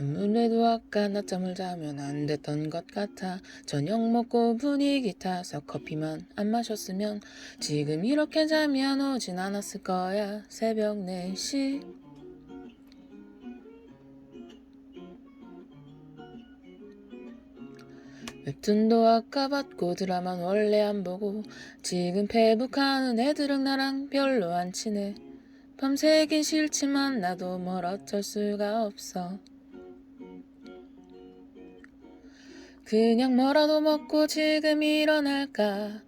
아무래도 아까 낮잠을 자면 안 됐던 것 같아. 저녁 먹고 분위기 타서 커피만 안 마셨으면 지금 이렇게 잠이 안 오진 않았을 거야. 새벽 4시. 웹툰도 아까 봤고 드라마는 원래 안 보고 지금 페북하는 애들은 나랑 별로 안 친해. 밤새긴 싫지만 나도 뭘 어쩔 수가 없어 그냥 뭐라도 먹고 지금 일어날까?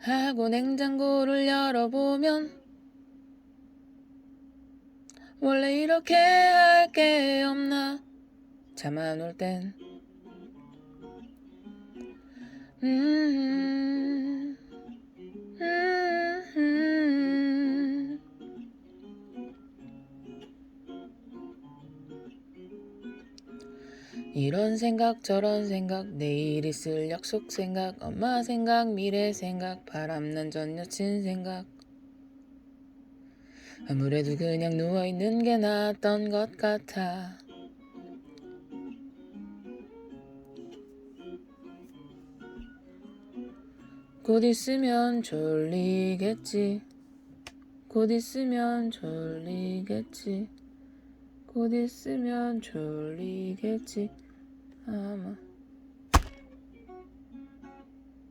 하고 냉장고를 열어보면 원래 이렇게 할 게 없나? 잠 안 올 땐. 음, 이런 생각 저런 생각 내일 있을 약속 생각 엄마 생각 미래 생각 바람난 전 여친 생각. 아무래도 그냥 누워있는 게 낫던 것 같아. 곧 있으면 졸리겠지. 곧 있으면 졸리겠지. 곧 있으면 졸리겠지 嗯。